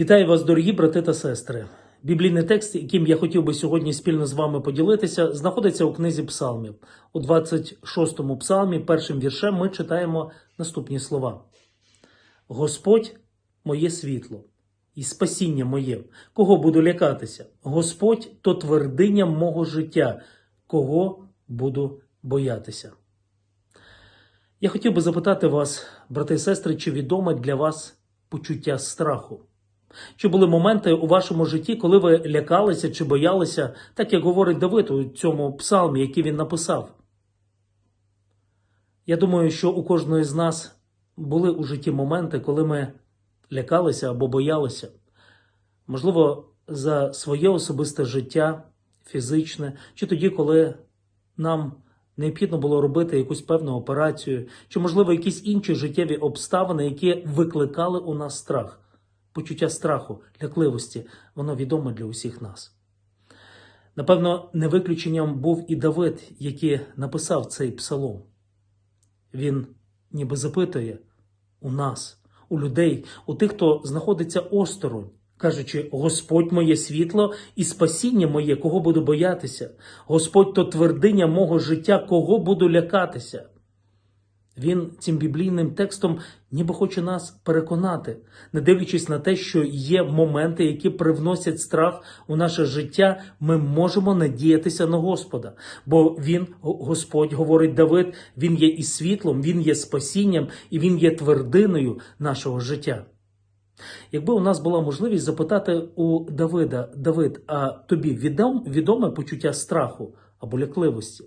Вітаю вас, дорогі брати та сестри. Біблійний текст, яким я хотів би сьогодні спільно з вами поділитися, знаходиться у книзі Псалмів. У 26-му псалмі, першим віршем, ми читаємо наступні слова: Господь моє світло і спасіння моє, кого буду лякатися? Господь то твердиня мого життя, кого буду боятися. Я хотів би запитати вас, брати і сестри, чи відоме для вас почуття страху? Чи були моменти у вашому житті, коли ви лякалися чи боялися, так як говорить Давид у цьому псалмі, який він написав? Я думаю, що у кожної з нас були у житті моменти, коли ми лякалися або боялися. Можливо, за своє особисте життя, фізичне, чи тоді, коли нам необхідно було робити якусь певну операцію, чи, можливо, якісь інші життєві обставини, які викликали у нас страх. Почуття страху, лякливості, воно відоме для усіх нас. Напевно, не виключенням був і Давид, який написав цей псалом. Він ніби запитує у нас, у людей, у тих, хто знаходиться осторонь, кажучи: Господь моє світло і спасіння моє, кого буду боятися, Господь то твердиня мого життя, кого буду лякатися. Він цим біблійним текстом ніби хоче нас переконати, не дивлячись на те, що є моменти, які привносять страх у наше життя, ми можемо надіятися на Господа. Бо Він, Господь, говорить Давид, Він є і світлом, Він є спасінням і Він є твердиною нашого життя. Якби у нас була можливість запитати у Давида, Давид, а тобі відом, відоме почуття страху або лякливості?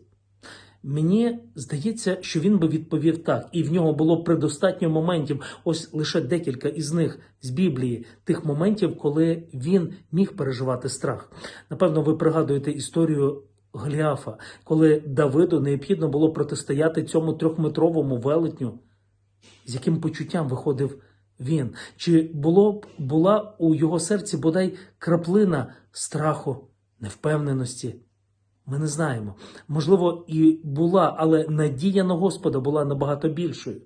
Мені здається, що він би відповів так, і в нього було предостатньо моментів, ось лише декілька із них з Біблії, тих моментів, коли він міг переживати страх. Напевно, ви пригадуєте історію Голіафа, коли Давиду необхідно було протистояти цьому трьохметровому велетню, з яким почуттям виходив він. Чи було б була у його серці бодай краплина страху, невпевненості? Ми не знаємо. Можливо, і була, але надія на Господа була набагато більшою.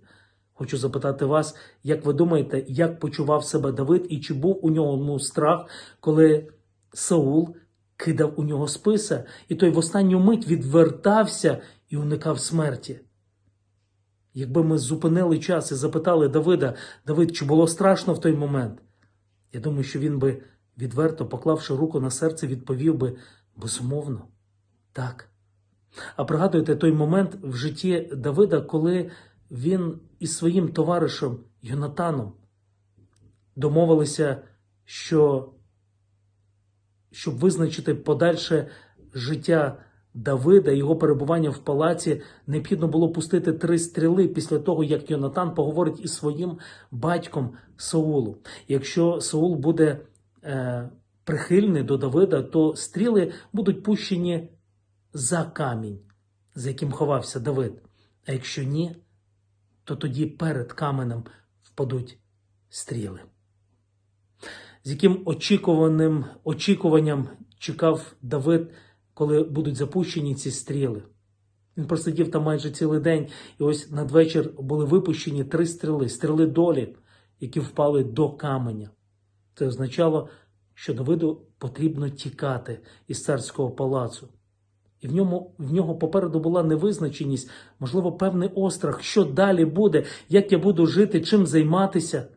Хочу запитати вас, як ви думаєте, як почував себе Давид і чи був у нього ну, страх, коли Саул кидав у нього списа, і той в останню мить відвертався і уникав смерті? Якби ми зупинили час і запитали Давида, Давид, чи було страшно в той момент? Я думаю, що він би відверто, поклавши руку на серце, відповів би безумовно. Так. А пригадуєте той момент в житті Давида, коли він із своїм товаришем Йонатаном домовилися, що щоб визначити подальше життя Давида, його перебування в палаці, необхідно було пустити три стріли після того, як Йонатан поговорить із своїм батьком Саулу. Якщо Саул буде е, прихильний до Давида, то стріли будуть пущені за камінь, за яким ховався Давид. А якщо ні, то тоді перед каменем впадуть стріли. З яким очікуваним очікуванням чекав Давид, коли будуть запущені ці стріли. Він просидів там майже цілий день, і ось надвечір були випущені три стріли, стріли долі, які впали до каменя. Це означало, що Давиду потрібно тікати із царського палацу. І в ньому в нього попереду була невизначеність, можливо, певний острах, що далі буде, як я буду жити, чим займатися.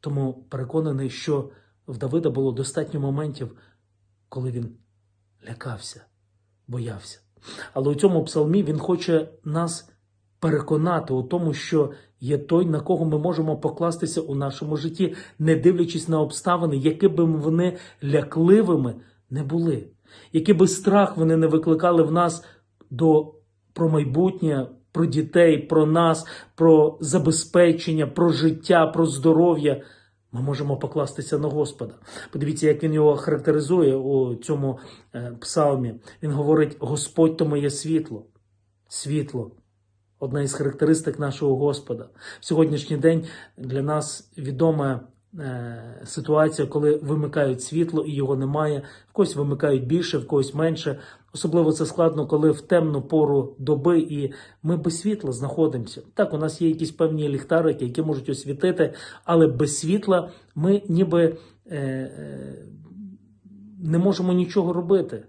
Тому переконаний, що в Давида було достатньо моментів, коли він лякався, боявся. Але у цьому псалмі він хоче нас переконати у тому, що є той, на кого ми можемо покластися у нашому житті, не дивлячись на обставини, які б вони лякливими не були, який би страх вони не викликали в нас до про майбутнє, про дітей, про нас, про забезпечення, про життя, про здоров'я. Ми можемо покластися на Господа. Подивіться, як він його характеризує у цьому е, псалмі. Він говорить: Господь то моє світло. Світло. Одна із характеристик нашого Господа. В сьогоднішній день для нас відоме ситуація, коли вимикають світло і його немає, в когось вимикають більше, в когось менше. Особливо це складно, коли в темну пору доби і ми без світла знаходимося. Так, у нас є якісь певні ліхтарики, які можуть освітити, але без світла ми ніби е, е, не можемо нічого робити.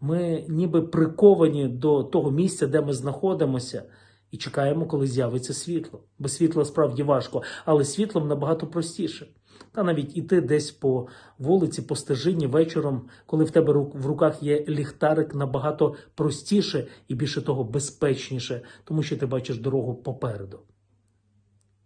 Ми ніби приковані до того місця, де ми знаходимося, і чекаємо, коли з'явиться світло. Без світла справді важко, але світлом набагато простіше. Та навіть іти десь по вулиці, по стежині вечором, коли в тебе в руках є ліхтарик, набагато простіше і більше того безпечніше, тому що ти бачиш дорогу попереду.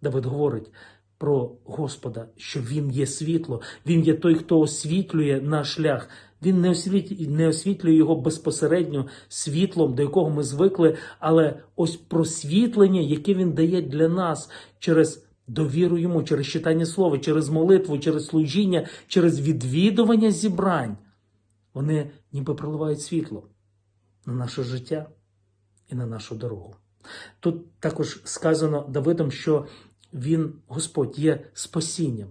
Давид говорить про Господа, що Він є світло, Він є той, хто освітлює наш шлях. Він не освітлює, не освітлює його безпосередньо світлом, до якого ми звикли, але ось просвітлення, яке він дає для нас через довіру йому, через читання слова, через молитву, через служіння, через відвідування зібрань. Вони ніби проливають світло на наше життя і на нашу дорогу. Тут також сказано Давидом, що він, Господь, є спасінням.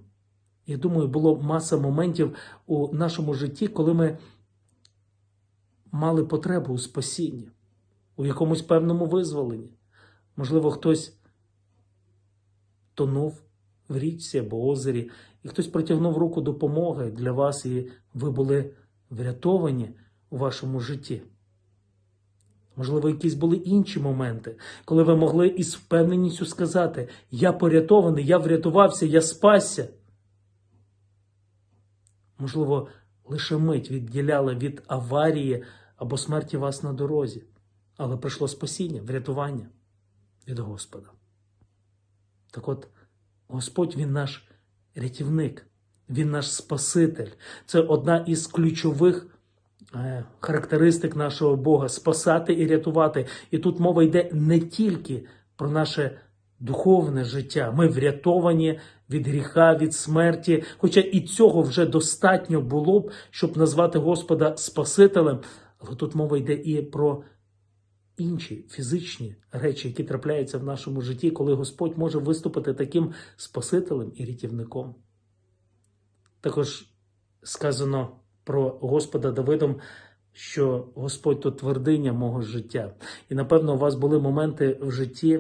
Я думаю, було маса моментів у нашому житті, коли ми мали потребу у спасінні, у якомусь певному визволенні. Можливо, хтось тонув в річці або озері, і хтось протягнув руку допомоги для вас, і ви були врятовані у вашому житті. Можливо, якісь були інші моменти, коли ви могли із впевненістю сказати: Я порятований, я врятувався, я спасся. Можливо, лише мить відділяла від аварії або смерті вас на дорозі, але прийшло спасіння, врятування від Господа. Так от, Господь Він наш рятівник, Він наш Спаситель. Це одна із ключових е, характеристик нашого Бога спасати і рятувати. І тут мова йде не тільки про наше духовне життя. Ми врятовані від гріха, від смерті. Хоча і цього вже достатньо було б, щоб назвати Господа Спасителем. Але тут мова йде і про інші фізичні речі, які трапляються в нашому житті, коли Господь може виступити таким Спасителем і рятівником. Також сказано про Господа Давидом, що Господь то твердиня мого життя. І напевно, у вас були моменти в житті,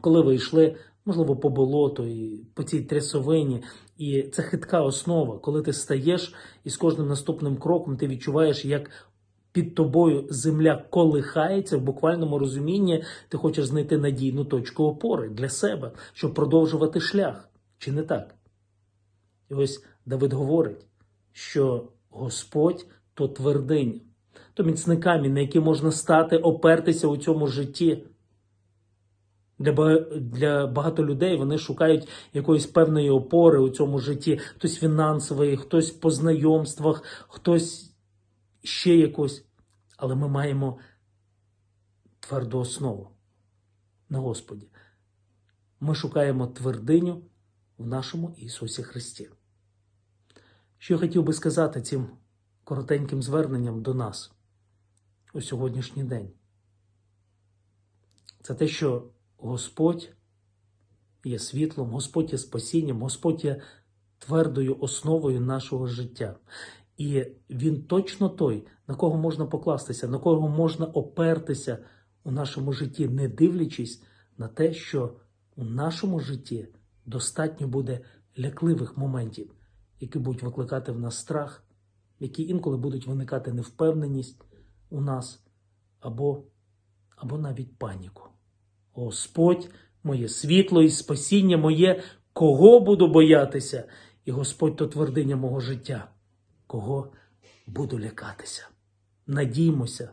коли ви йшли, можливо, по болоту, і по цій трясовині, і це хитка основа, коли ти стаєш і з кожним наступним кроком ти відчуваєш, як під тобою земля колихається в буквальному розумінні, ти хочеш знайти надійну точку опори для себе, щоб продовжувати шлях. Чи не так? І ось Давид говорить, що Господь то твердиня, то міцний камінь, на який можна стати, опертися у цьому житті. Для, для багато людей вони шукають якоїсь певної опори у цьому житті, хтось фінансової, хтось по знайомствах, хтось ще якось. Але ми маємо тверду основу на Господі. Ми шукаємо твердиню в нашому Ісусі Христі. Що я хотів би сказати цим коротеньким зверненням до нас у сьогоднішній день? Це те, що Господь є світлом, Господь є спасінням, Господь є твердою основою нашого життя. І Він точно той, на кого можна покластися, на кого можна опертися у нашому житті, не дивлячись на те, що у нашому житті достатньо буде лякливих моментів, які будуть викликати в нас страх, які інколи будуть виникати невпевненість у нас або, або навіть паніку. Господь, моє світло і спасіння моє, кого буду боятися? І Господь то твердиня мого життя, кого буду лякатися. Надіймося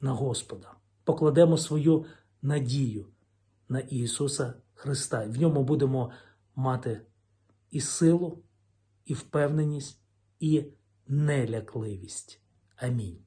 на Господа. Покладемо свою надію на Ісуса Христа. В ньому будемо мати і силу, і впевненість, і нелякливість. Амінь.